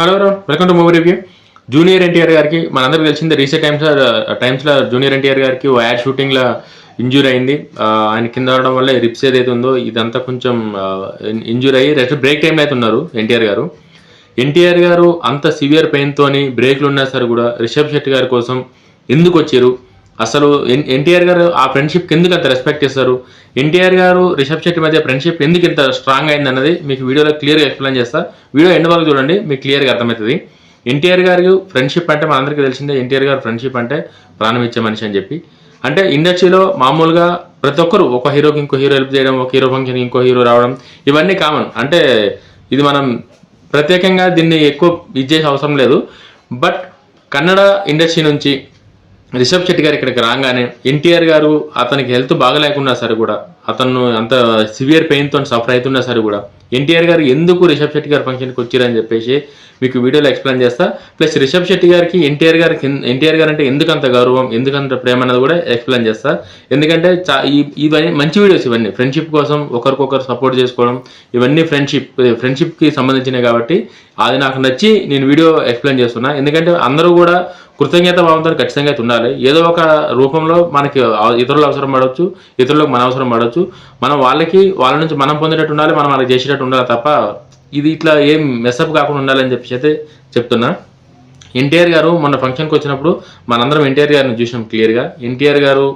Hello welcome to movie review junior NTR గారికి మనందరికీ తెలిసింది రీసెంట్ టైమ్స్ టైమ్స్లో జూనియర్ ఎన్టీఆర్ గారికి ఓ యాడ్ షూటింగ్లో ఇంజూర్ అయింది. Uh, ఆయన కింద అవడం వల్ల రిప్స్ ఏదైతే ఉందో ఇదంతా కొంచెం uh, ఇంజూర్ అయ్యి రెస్ట్ బ్రేక్ టైంలో అయితే ఉన్నారు ఎన్టీఆర్ గారు. ఎన్టీఆర్ గారు అంత సివియర్ పెయిన్తోని బ్రేక్లు ఉన్నా సరే కూడా రిషబ్ శెట్టి గారి కోసం ఎందుకు వచ్చారు? అసలు ఎన్- ఎన్టీఆర్ గారు ఆ ఫ్రెండ్షిప్ ఎందుకు అంత రెస్పెక్ట్ చేస్తారు? ఎన్టీఆర్ గారు రిషబ్ శెట్టి మధ్య ఫ్రెండ్షిప్ ఎందుకు ఇంత స్ట్రాంగ్ అయింది అన్నది మీకు వీడియోలో క్లియర్గా ఎక్స్ప్లెయిన్ చేస్తా. వీడియో ఎండ్ వరకు చూడండి మీకు క్లియర్గా అర్థమవుతుంది. ఎన్టీఆర్ గారు ఫ్రెండ్షిప్ అంటే మనందరికీ తెలిసిందే ఎన్టీఆర్ గారు ఫ్రెండ్షిప్ అంటే ప్రాణం ఇచ్చే మనిషి అని చెప్పి. అంటే ఇండస్ట్రీలో మామూలుగా ప్రతి ఒక్కరు ఒక హీరోకి ఇంకో హీరో హెల్ప్ చేయడం ఒక హీరో ఫంక్షన్ ఇంకో హీరో రావడం ఇవన్నీ కామన్ అంటే ఇది మనం ప్రత్యేకంగా దీన్ని ఎక్కువ ఇది చేసే అవసరం లేదు. బట్ కన్నడ ఇండస్ట్రీ నుంచి రిషబ్ శెట్టి గారు ఇక్కడికి రాగానే ఎన్టీఆర్ గారు అతనికి హెల్త్ బాగలేకున్నా సరే కూడా అతను అంత సివియర్ పెయిన్తో సఫర్ అవుతున్నా సరే కూడా ఎన్టీఆర్ గారు ఎందుకు రిషబ్ శెట్టి గారు ఫంక్షన్కి వచ్చారని చెప్పేసి మీకు వీడియోలో ఎక్స్ప్లెయిన్ చేస్తా. ప్లస్ రిషబ్ శెట్టి గారికి ఎన్టీఆర్ గారికి ఎన్టీఆర్ గారు అంటే ఎందుకంత గౌరవం ఎందుకంత ప్రేమ అన్నది కూడా ఎక్స్ప్లెయిన్ చేస్తా. ఎందుకంటే చా- ఇవన్నీ మంచి వీడియోస్ ఇవన్నీ ఫ్రెండ్షిప్ కోసం ఒకరికొకరు సపోర్ట్ చేసుకోవడం ఇవన్నీ ఫ్రెండ్షిప్ ఫ్రెండ్షిప్కి సంబంధించినవి కాబట్టి అది నాకు నచ్చి నేను వీడియో ఎక్స్ప్లెయిన్ చేస్తున్నా. ఎందుకంటే అందరూ కూడా కృతజ్ఞత భావంతో ఖచ్చితంగా అయితే ఉండాలి. ఏదో ఒక రూపంలో మనకి ఇతరులు ఇతరుల అవసరం పడవచ్చు ఇతరులకు మన అవసరం పడవచ్చు మనం వాళ్ళకి వాళ్ళ నుంచి మనం పొందేటట్టు ఉండాలి మనం వాళ్ళకి చేసేటట్టు ఉండాలి తప్ప ఇది ఇట్లా ఏం మెస్అప్ కాకుండా ఉండాలని చెప్పేసి అయితే చెప్తున్నా. ఎన్టీఆర్ గారు మొన్న ఫంక్షన్కి వచ్చినప్పుడు మనందరం ఎన్టీఆర్ గారిని చూసినాం క్లియర్గా. ఎన్టీఆర్ గారు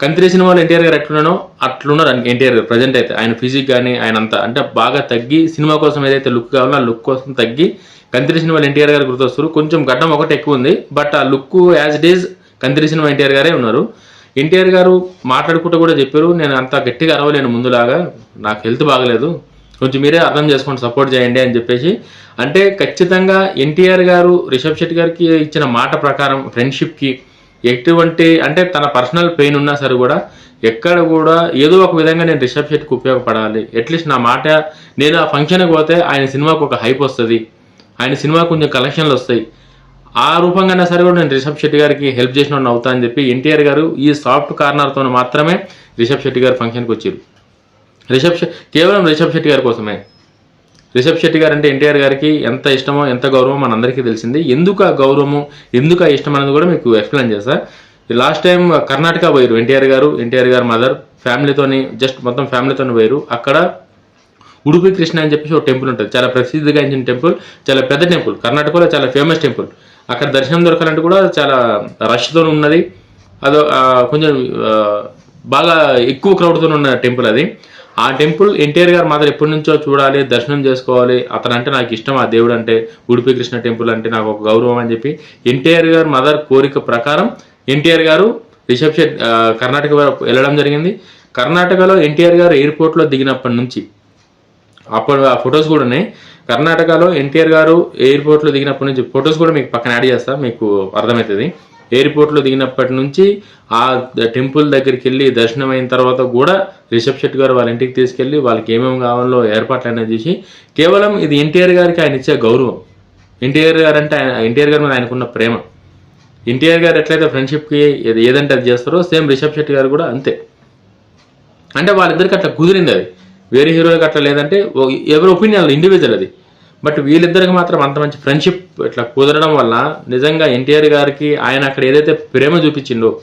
కంత్రి సినిమాలో ఎన్టీఆర్ గారు ఎట్లున్నానో అట్లున్నారు ఎన్టీఆర్ గారు ప్రజెంట్ అయితే. ఆయన ఫిజిక్ కానీ ఆయన అంతా అంటే బాగా తగ్గి సినిమా కోసం ఏదైతే లుక్ కావాలో ఆ లుక్ కోసం తగ్గి కంత్రి సినిమాలో ఎన్టీఆర్ గారు గుర్తొస్తారు. కొంచెం గడ్డం ఒకటి ఎక్కువ ఉంది బట్ ఆ look as it is Kantri cinema NTR గారే ఉన్నారు. ఎన్టీఆర్ గారు మాట్లాడుకుంటూ కూడా చెప్పారు నేను అంత గట్టిగా అరవలేను ముందులాగా నాకు హెల్త్ బాగలేదు కొంచెం మీరే అర్థం చేసుకోండి సపోర్ట్ చేయండి అని చెప్పేసి. అంటే ఖచ్చితంగా ఎన్టీఆర్ గారు రిషబ్ శెట్టి గారికి ఇచ్చిన మాట ప్రకారం ఫ్రెండ్షిప్కి ఎటువంటి అంటే తన పర్సనల్ పెయిన్ ఉన్నా సరే కూడా ఎక్కడ కూడా ఏదో ఒక విధంగా నేను రిషబ్ శెట్టికి ఉపయోగపడాలి. అట్లీస్ట్ నా మాట నేను ఆ ఫంక్షన్కి పోతే ఆయన సినిమాకు ఒక హైప్ వస్తుంది. ఆయన సినిమా కొంచెం కలెక్షన్లు వస్తాయి. ఆ రూపంగా సరే కూడా నేను రిషబ్ శెట్టి గారికి హెల్ప్ చేసిన అవుతా అని చెప్పి ఎన్టీఆర్ గారు ఈ సాఫ్ట్ కార్నర్తో మాత్రమే రిషబ్ శెట్టి గారు ఫంక్షన్కి వచ్చారు. రిషబ్ కేవలం రిషబ్ శెట్టి గారి కోసమే. రిషబ్ శెట్టి గారు అంటే ఎన్టీఆర్ గారికి ఎంత ఇష్టమో ఎంత గౌరవమో మనందరికీ తెలిసింది. ఎందుకు ఆ గౌరవము ఎందుకు ఆ ఇష్టం అనేది కూడా మీకు ఎక్స్ప్లెయిన్ చేస్తా. లాస్ట్ టైం కర్ణాటక పోయారు ఎన్టీఆర్ గారు ఎన్టీఆర్ గారు మదర్ ఫ్యామిలీతోని జస్ట్ మొత్తం ఫ్యామిలీతోని పోయారు. అక్కడ ఉడుపి కృష్ణ అని చెప్పేసి ఒక టెంపుల్ ఉంటుంది. చాలా ప్రసిద్ధిగాంచిన టెంపుల్ చాలా పెద్ద టెంపుల్. కర్ణాటకలో చాలా ఫేమస్ టెంపుల్. అక్కడ దర్శనం దొరకాలంటే కూడా చాలా రష్తో ఉన్నది. అదో కొంచెం బాగా ఎక్కువ క్రౌడ్తో ఉన్న టెంపుల్ అది. ఆ టెంపుల్ ఎన్టీఆర్ గారు మాత్రం ఎప్పటి నుంచో చూడాలి దర్శనం చేసుకోవాలి. అతను అంటే నాకు ఇష్టం ఆ దేవుడు అంటే ఉడిపి కృష్ణ టెంపుల్ అంటే నాకు ఒక గౌరవం అని చెప్పి ఎన్టీఆర్ గారు మదర్ కోరిక ప్రకారం ఎన్టీఆర్ గారు రిషబ్ కర్ణాటక వెళ్ళడం జరిగింది. కర్ణాటకలో ఎన్టీఆర్ గారు ఎయిర్పోర్ట్లో దిగినప్పటి నుంచి అప్పుడు ఆ ఫొటోస్ కూడా ఉన్నాయి. కర్ణాటకలో ఎన్టీఆర్ గారు ఎయిర్పోర్ట్లో దిగినప్పటి నుంచి ఫొటోస్ కూడా మీకు పక్కన యాడ్ చేస్తా మీకు అర్థమవుతుంది. ఎయిర్పోర్ట్లో దిగినప్పటి నుంచి ఆ టెంపుల్ దగ్గరికి వెళ్ళి దర్శనం అయిన తర్వాత కూడా రిషబ్ శెట్టి గారు వాళ్ళ ఇంటికి తీసుకెళ్ళి వాళ్ళకి ఏమేమి కావాలో ఏర్పాట్లు అనేది చేసి కేవలం ఇది ఎన్టీఆర్ గారికి ఆయన ఇచ్చే గౌరవం. ఎన్టీఆర్ గారు అంటే ఆయన ఎన్టీఆర్ గారి మీద ఆయనకున్న ప్రేమ. ఎన్టీఆర్ గారు ఎట్లయితే ఫ్రెండ్షిప్కి ఏదంటే అది చేస్తారో సేమ్ రిషబ్ శెట్టి గారు కూడా అంతే. అంటే వాళ్ళిద్దరికి అట్లా కుదిరింది అది. వేరే హీరోలకు అట్లా లేదంటే ఎవరి ఒపీనియన్ ఇండివిజువల్ అది. బట్ వీళ్ళిద్దరికి మాత్రం అంత మంచి ఫ్రెండ్షిప్ ఇట్లా కుదరడం వల్ల నిజంగా ఎన్టీఆర్ గారికి ఆయన అక్కడ ఏదైతే ప్రేమ చూపించిందో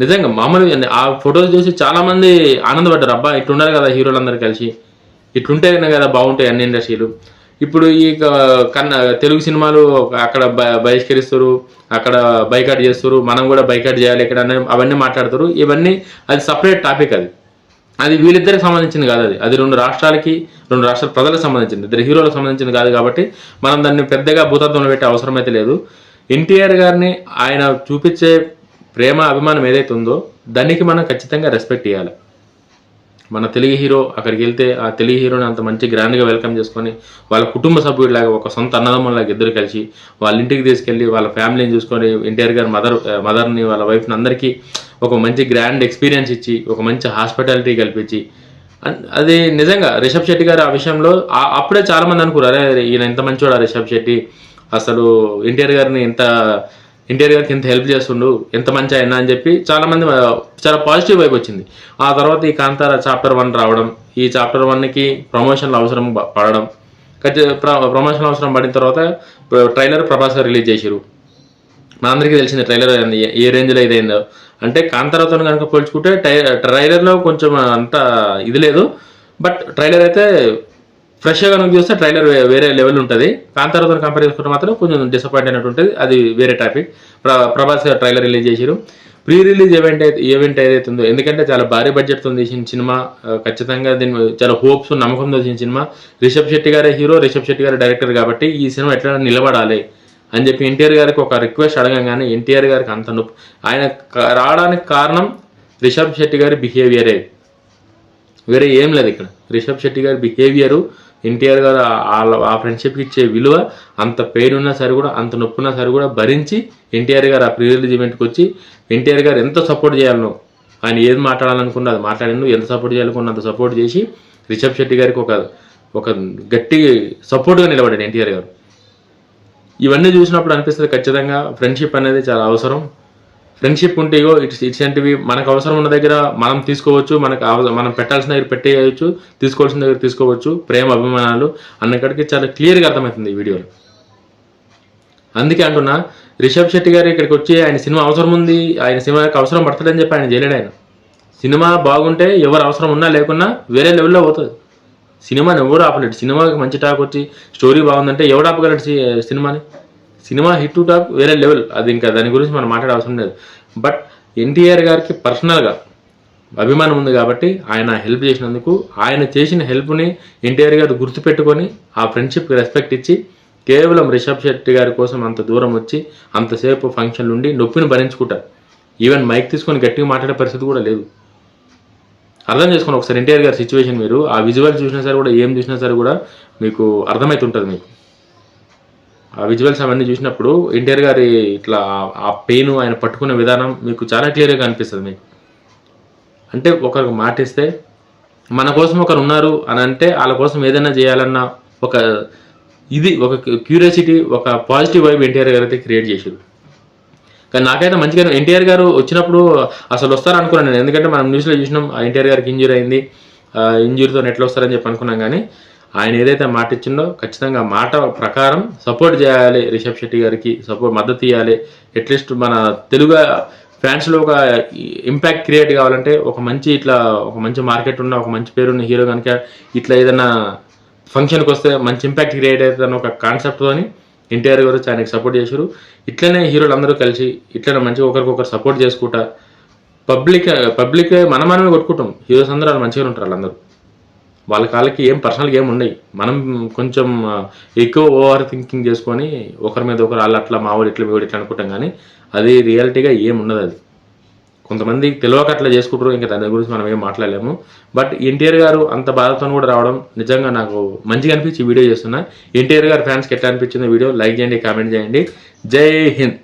నిజంగా మామూలుగా ఆ ఫొటోస్ చూసి చాలామంది ఆనందపడ్డారు. అబ్బా ఇట్లున్నారు కదా హీరోలందరూ కలిసి. ఇట్లుంటే కదా బాగుంటాయి అన్ని ఇండస్ట్రీలు. ఇప్పుడు ఈ క- కన్న తెలుగు సినిమాలు అక్కడ బహిష్కరిస్తారు అక్కడ బైకాట్ చేస్తారు మనం కూడా బైకాట్ చేయాలి ఇక్కడ అవన్నీ మాట్లాడతారు. ఇవన్నీ అది సపరేట్ టాపిక్ అది. అది వీళ్ళిద్దరికి సంబంధించింది కాదు అది. అది రెండు రాష్ట్రాలకి రెండు రాష్ట్రాల ప్రజలకు సంబంధించింది. ఇద్దరు హీరోలకు సంబంధించింది కాదు కాబట్టి మనం దాన్ని పెద్దగా భూతత్వంలో పెట్టే అవసరం అయితే లేదు. ఎన్టీఆర్ గారిని ఆయన చూపించే ప్రేమ అభిమానం ఏదైతే ఉందో దానికి మనం ఖచ్చితంగా రెస్పెక్ట్ ఇవ్వాలి మన తెలుగు హీరో అక్కడికి వెళ్తే ఆ తెలుగు హీరోని అంత మంచి గ్రాండ్గా వెల్కమ్ చేసుకొని వాళ్ళ కుటుంబ సభ్యుడిలాగా ఒక సొంత అన్నదమ్ములాగా ఇద్దరు కలిసి వాళ్ళ ఇంటికి తీసుకెళ్ళి వాళ్ళ ఫ్యామిలీని చూసుకొని ఎన్టీఆర్ గారి మదర్ మదర్ని వాళ్ళ వైఫ్ని అందరికీ ఒక మంచి గ్రాండ్ ఎక్స్పీరియన్స్ ఇచ్చి ఒక మంచి హాస్పిటాలిటీ కల్పించి. అన్- అది నిజంగా రిషబ్ శెట్టి గారు ఆ విషయంలో అప్పుడే చాలామంది అనుకున్నారు అరే ఈయన ఎంత మంచివాడు ఆ రిషబ్ శెట్టి? అసలు ఎన్టీఆర్ గారిని ఎంత ఎన్టీఆర్ గారికి ఎంత హెల్ప్ చేస్తుండు ఎంత మంచి ఆయన అని చెప్పి చాలా మంది చాలా పాజిటివ్ వైపు వచ్చింది. ఆ తర్వాత ఈ కాంతార చాప్టర్ వన్ రావడం ఈ చాప్టర్ వన్కి ప్రమోషన్లు అవసరం పడడం. ప్రమోషన్ అవసరం పడిన తర్వాత ట్రైలర్ ప్రభాస్ గారు రిలీజ్ చేసిరు మనందరికీ తెలిసింది ట్రైలర్ ఏ- రేంజ్లో రేంజ్లో ఇదైందో. అంటే కాంతారాతో కనుక పోల్చుకుంటే ట్రైలర్లో కొంచెం అంత ఇది లేదు. బట్ ట్రైలర్ అయితే ఫ్రెష్గా నువ్వు చూస్తే ట్రైలర్ వేరే లెవెల్ ఉంటుంది. కాంతారావుతో కంపేర్ చేసుకుంటే మాత్రం కొంచెం డిసప్పాయింట్ అయినట్టు ఉంటుంది. అది వేరే టాపిక్ ప్రభాస్ గారు ట్రైలర్ రిలీజ్ చేశారు ప్రీ రిలీజ్ ఈవెంట్ అయితే ఈవెంట్ ఏదైతే ఉందో ఎందుకంటే చాలా భారీ బడ్జెట్తో తీసిన సినిమా. ఖచ్చితంగా దీని చాలా హోప్స్ నమ్మకంతో తీసిన సినిమా. రిషబ్ శెట్టి గారే హీరో రిషబ్ శెట్టి గారు డైరెక్టర్ కాబట్టి ఈ సినిమా ఎట్లా నిలబడాలి అని చెప్పి ఎన్టీఆర్ గారికి ఒక రిక్వెస్ట్ అడగంగానే ఎన్టీఆర్ గారికి అంత నొప్పి. ఆయన రావడానికి కారణం రిషబ్ శెట్టి గారి బిహేవియరే వేరే ఏం లేదు ఇక్కడ. రిషబ్ శెట్టి గారి బిహేవియరు ఎన్టీఆర్ గారు ఆ- ఆ- ఫ్రెండ్షిప్కి ఇచ్చే విలువ అంత పెయిన్ ఉన్నా సరే కూడా అంత నొప్పి ఉన్నా సరే కూడా భరించి ఎన్టీఆర్ గారు ఆ ప్రీ రిలీజ్ ఈవెంట్కి వచ్చి ఎన్టీఆర్ గారు ఎంత సపోర్ట్ చేయాలనో ఆయన ఏది మాట్లాడాలనుకున్నా అది మాట్లాడిండు ఎంత సపోర్ట్ చేయాలనుకున్నా అంత సపోర్ట్ చేసి రిషబ్ శెట్టి గారికి ఒక ఒక గట్టి సపోర్ట్గా నిలబడాడు ఎన్టీఆర్ గారు. ఇవన్నీ చూసినప్పుడు అనిపిస్తుంది ఖచ్చితంగా ఫ్రెండ్షిప్ అనేది చాలా అవసరం. ఫ్రెండ్షిప్ ఉంటే ఇగో ఇట్స్ ఇట్లాంటివి మనకు అవసరం ఉన్న దగ్గర మనం తీసుకోవచ్చు మనకు మనం పెట్టాల్సిన దగ్గర పెట్టేయచ్చు తీసుకోవాల్సిన దగ్గర తీసుకోవచ్చు. ప్రేమ అభిమానాలు అన్నక్కడికి చాలా క్లియర్గా అర్థమవుతుంది ఈ వీడియోలో. అందుకే అంటున్నా రిషబ్ శెట్టి గారు ఇక్కడికి వచ్చి ఆయన సినిమా అవసరం ఉంది ఆయన సినిమాకి అవసరం పడుతుందని చెప్పి ఆయన చేయలేడు ఆయన. సినిమా బాగుంటే ఎవరు అవసరం ఉన్నా లేకున్నా వేరే లెవెల్లో పోతుంది. సినిమాని ఎవరు ఆపలేడు. సినిమాకి మంచి టాక్ వచ్చి స్టోరీ బాగుందంటే ఎవడు ఆపగలడు సినిమాని? సినిమా హిట్ టు టాక్ వేరే లెవెల్. అది ఇంకా దాని గురించి మనం మాట్లాడే అవసరం లేదు. బట్ ఎన్టీఆర్ గారికి పర్సనల్గా అభిమానం ఉంది కాబట్టి ఆయన హెల్ప్ చేసినందుకు ఆయన చేసిన హెల్ప్ని ఎన్టీఆర్ గారు గుర్తుపెట్టుకొని ఆ ఫ్రెండ్షిప్కి రెస్పెక్ట్ ఇచ్చి కేవలం రిషబ్ శెట్టి గారి కోసం అంత దూరం వచ్చి అంతసేపు ఫంక్షన్లు ఉండి నొప్పిని భరించుకుంటారు. ఈవెన్ మైక్ తీసుకొని గట్టిగా మాట్లాడే పరిస్థితి కూడా లేదు. అర్థం చేసుకోండి ఒకసారి ఎన్టీఆర్ గారి సిచ్యువేషన్ మీరు ఆ విజువల్ చూసినా సరే కూడా ఏం చూసినా సరే కూడా మీకు అర్థమవుతుంటుంది మీకు. విజువల్స్ అవన్నీ చూసినప్పుడు ఎన్టీఆర్ గారి ఇట్లా ఆ- పెయిన్ ఆయన పట్టుకున్న విధానం మీకు చాలా క్లియర్గా అనిపిస్తుంది మీకు. అంటే ఒకరికి మాటిస్తే మన కోసం ఒకరు ఉన్నారు అని అంటే వాళ్ళ కోసం ఏదైనా చేయాలన్న ఒక ఇది ఒక క్యూరియాసిటీ ఒక పాజిటివ్ వైబ్ ఎన్టీఆర్ గారు అయితే క్రియేట్ చేసారు కానీ నాకైతే మంచిగా ఎన్టీఆర్ గారు వచ్చినప్పుడు అసలు వస్తారు అనుకున్నాను నేను. ఎందుకంటే మనం న్యూస్లో చూసినాం ఎన్టీఆర్ గారికి ఇంజురీ అయింది ఇంజురీతో ఎట్లా వస్తారని చెప్పి అనుకున్నాం కానీ ఆయన ఏదైతే మాట ఇచ్చిండో ఖచ్చితంగా మాట ప్రకారం సపోర్ట్ చేయాలి. రిషబ్ శెట్టి గారికి సపోర్ట్ మద్దతు ఇవ్వాలి అట్లీస్ట్ మన తెలుగు ఫ్యాన్స్లో ఒక ఇంపాక్ట్ క్రియేట్ కావాలంటే ఒక మంచి ఇట్లా ఒక మంచి మార్కెట్ ఉన్న ఒక మంచి పేరున్న హీరో కనుక ఇట్లా ఏదైనా ఫంక్షన్కి వస్తే మంచి ఇంపాక్ట్ క్రియేట్ అవుతుందని ఒక కాన్సెప్ట్తోని ఎన్టీఆర్ గారు ఆయనకి సపోర్ట్ చేశారు. ఇట్లనే హీరోలు అందరూ కలిసి ఇట్లనే మంచిగా ఒకరికొకరు సపోర్ట్ చేసుకుంటా. పబ్లిక్ పబ్లిక్ మన మనమే కొట్టుకుంటాం. హీరోస్ అందరూ వాళ్ళు మంచిగా ఉంటారు వాళ్ళందరూ. వాళ్ళ కాళ్ళకి ఏం పర్సనల్గా ఏం ఉండవు మనం కొంచెం ఎక్కువ ఓవర్ థింకింగ్ చేసుకొని ఒకరి మీద ఒకరు వాళ్ళు అట్లా మావాడు ఇట్లా వీడు ఇట్లా అనుకుంటాం కానీ అది రియాలిటీగా ఏం ఉండదు అది. కొంతమంది తెలియక అట్లా చేసుకుంటారు ఇంకా దాని గురించి మనం ఏం మాట్లాడలేము. బట్ ఎన్టీఆర్ గారు అంత బాధతో కూడా రావడం నిజంగా నాకు మంచిగా అనిపించి వీడియో చేస్తున్నా. ఎన్టీఆర్ గారు ఫ్యాన్స్కి ఎట్లా అనిపించిందో వీడియో లైక్ చేయండి కామెంట్ చేయండి. జై హింద్.